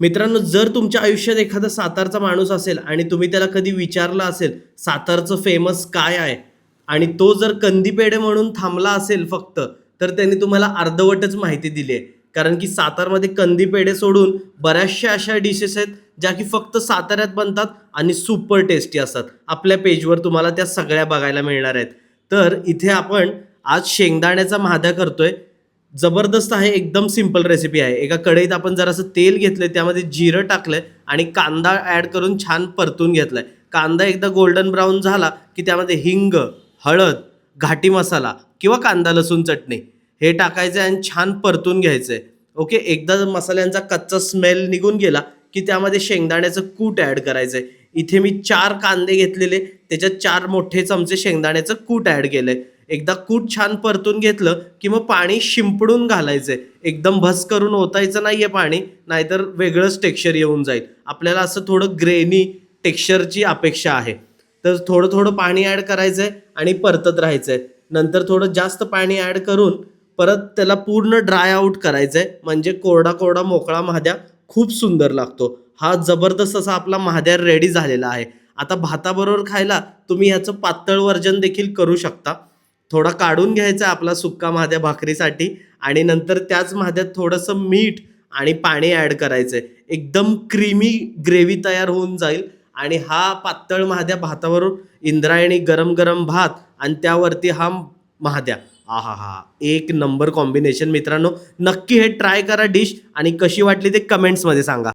मित्रांनो जर तुमच्या आयुष्यात एखादा सातारचा माणूस असेल आणि तुम्ही त्याला कधी विचारलं असेल सातारचं फेमस काय आहे? आणि तो जर कंदीपेढे म्हणून थांबला असेल फक्त तर त्यांनी तुम्हाला अर्धवटच माहिती दिली आहे. कारण की सातारमध्ये कंदी पेढे सोडून बऱ्याचशा अशा डिशेस आहेत ज्या की फक्त साताऱ्यात बनतात आणि सुपर टेस्टी असतात. आपल्या पेजवर तुम्हाला त्या सगळ्या बघायला मिळणार आहेत. तर इथे आपण आज शेंगदाण्याचा महाद्या करतोय. जबरदस्त आहे एकदम सिंपल रेसिपी आहे. एका कढईत आपण जरासं तेल घेतलं त्यामध्ये जिरं टाकलंय आणि कांदा ॲड करून छान परतून घेतलाय. कांदा एकदा गोल्डन ब्राऊन झाला की त्यामध्ये हिंग हळद घाटी मसाला किंवा कांदा लसूण चटणी हे टाकायचं आणि छान परतून घ्यायचं आहे ओके? एकदा मसाल्यांचा कच्चा स्मेल निघून गेला की त्यामध्ये शेंगदाण्याचं कूट ॲड करायचं आहे इथे मी चार कांदे घेतलेले त्याच्यात चार मोठे चमचे शेंगदाण्याचं कूट ॲड केलं आहे एकदा कूट छान परतून घेतलं की मग पाणी शिंपडून घालायचंय. एकदम भस करून ओतायचं नाहीये पाणी नाहीतर वेगळंच टेक्स्चर येऊन जाईल. आपल्याला असं थोडं ग्रेनी टेक्स्चरची अपेक्षा आहे. तर थोडं थोडं पाणी ॲड करायचंय आणि परतत राहायचंय. नंतर थोडं जास्त पाणी ॲड करून परत त्याला पूर्ण ड्राय आउट करायचंय. म्हणजे कोरडा कोरडा मोकळा महाद्या खूप सुंदर लागतो. हा जबरदस्त असा आपला महाद्या रेडी झालेला आहे. आता भाताबरोबर खायला तुम्ही ह्याचं पातळ वर्जन देखील करू शकता. थोडा काढून घ्यायचा आपला सुक्का महाद्या भाकरीसाठी आणि नंतर त्याच महाद्यात थोडंसं मीठ आणि पाणी ॲड करायचं एकदम क्रीमी ग्रेव्ही तयार होऊन जाईल आणि हा पातळ महाद्या भातावरून इंद्रायणी गरम गरम भात आणि त्यावरती हा महाद्या. आहा हा एक नंबर कॉम्बिनेशन मित्रांनो. नक्की हे ट्राय करा डिश आणि कशी वाटली ते कमेंट्समध्ये सांगा.